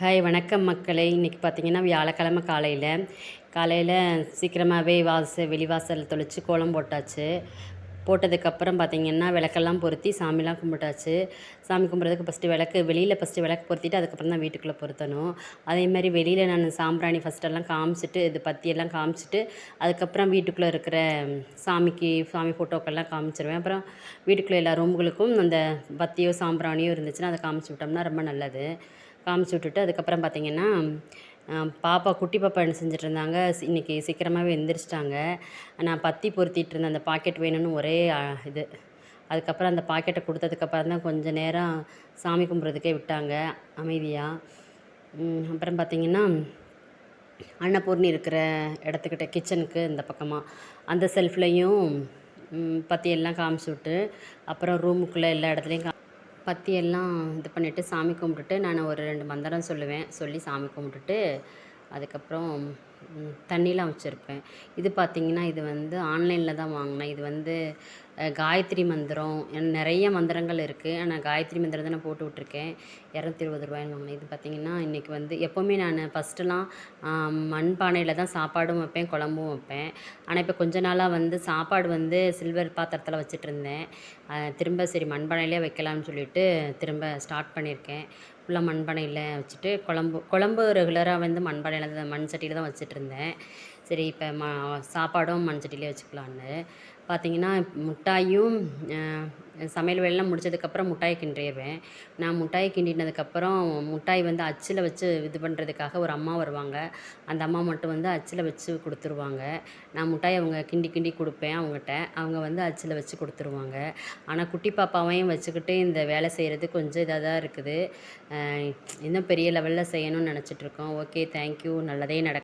Hi வணக்கம் மக்களே. இன்றைக்கி பார்த்தீங்கன்னா வியாழக்கிழமை காலையில். காலையில் சீக்கிரமாகவே வாச வெளிவாசல் தொளிச்சு கோலம் போட்டாச்சு. போட்டதுக்கப்புறம் பார்த்திங்கன்னா விளக்கெல்லாம் பொருத்தி சாமிலாம் கும்பிட்டாச்சு. சாமி கும்பிட்றதுக்கு ஃபஸ்ட்டு விளக்கு வெளியில் ஃபஸ்ட்டு விளக்கு பொருத்திட்டு அதுக்கப்புறம் தான் வீட்டுக்குள்ளே பொருத்தணும். அதே மாதிரி வெளியில் நான் சாம்பிராணி ஃபஸ்ட்டெல்லாம் காமிச்சிட்டு இது பத்தியெல்லாம் காமிச்சிட்டு அதுக்கப்புறம் வீட்டுக்குள்ளே இருக்கிற சாமிக்கு சாமி ஃபோட்டோக்கெல்லாம் காமிச்சிருவேன். அப்புறம் வீட்டுக்குள்ளே எல்லா ரூம்களுக்கும் அந்த பத்தியோ சாம்பிராணியோ இருந்துச்சுன்னா அதை காமிச்சு விட்டோம்னா ரொம்ப நல்லது. காமிச்சு விட்டுட்டு அதுக்கப்புறம் பார்த்தீங்கன்னா பாப்பா குட்டி பாப்பா என்ன செஞ்சுட்டு இருந்தாங்க இன்றைக்கி சீக்கிரமாகவே எந்திரிச்சிட்டாங்க. நான் பத்தி பொருத்திட்டு இருந்தேன் அந்த பாக்கெட் வேணும்னு ஒரே இது. அதுக்கப்புறம் அந்த பாக்கெட்டை கொடுத்ததுக்கப்புறம் தான் கொஞ்சம் நேரம் சாமி கும்பிட்றதுக்கே விட்டாங்க. அமைதியாக அப்புறம் பார்த்திங்கன்னா அன்னபூர்ணி இருக்கிற இடத்துக்கிட்ட கிச்சனுக்கு இந்த பக்கமாக அந்த செல்ஃப்லேயும் பற்றி எல்லாம் காமிச்சு விட்டு அப்புறம் ரூமுக்குள்ளே எல்லா இடத்துலையும் கா பற்றியெல்லாம் இது பண்ணிவிட்டு சாமி கும்பிட்டுட்டு நான் ஒரு ரெண்டு மந்திரம் சொல்லுவேன். சொல்லி சாமி கும்பிட்டுட்டு அதுக்கப்புறம் தண்ணிலாம் வச்சுருப்பேன். இது பார்த்திங்கன்னா இது வந்து ஆன்லைனில் தான் வாங்கினேன். இது வந்து காயத்ரி மந்திரம். நிறைய மந்திரங்கள் இருக்குது ஆனால் காயத்ரி மந்திரம் தான் நான் போட்டு விட்ருக்கேன் இரநூத்தி இருபது ரூபாய்னு வாங்கினேன். இது பார்த்திங்கன்னா இன்றைக்கி வந்து எப்போவுமே நான் ஃபஸ்ட்டுலாம் மண் பானையில் தான் சாப்பாடும் வைப்பேன் குழம்பும் வைப்பேன். ஆனால் இப்போ கொஞ்ச நாளாக வந்து சாப்பாடு வந்து சில்வர் பாத்திரத்தில் வச்சுட்டு இருந்தேன் திரும்ப சரி மண்பானையிலே வைக்கலாம்னு சொல்லிட்டு திரும்ப ஸ்டார்ட் பண்ணியிருக்கேன் ஃபுல்லாக மண்பானையில் வச்சுட்டு குழம்பு குழம்பு ரெகுலராக வந்து மண்பானையில் தான் மண் சட்டியில் தான் இருந்தேன் சரி இப்போ ம சாப்பாடும் மண்சட்டிலே வச்சுக்கலான்னு. பார்த்தீங்கன்னா மிட்டாயும் சமையல் வேலைலாம் முடிச்சதுக்கப்புறம் முட்டாய் கிண்டிடுவேன் நான் முட்டாய் கிண்டினதுக்கப்புறம் முட்டாய் வந்து அச்சில் வச்சு இது பண்ணுறதுக்காக ஒரு அம்மா வருவாங்க. அந்த அம்மா மட்டும் வந்து அச்சில் வச்சு கொடுத்துருவாங்க. நான் முட்டாய் அவங்க கிண்டி கிண்டி கொடுப்பேன் அவங்ககிட்ட. அவங்க வந்து அச்சில் வச்சு கொடுத்துருவாங்க. ஆனால் குட்டி பாப்பாவையும் வச்சுக்கிட்டு இந்த வேலை செய்கிறது கொஞ்சம் இதாக தான் இருக்குது. இன்னும் பெரிய லெவலில் செய்யணும்னு நினச்சிட்ருக்கோம். ஓகே தேங்க்யூ நல்லதே நடக்கும்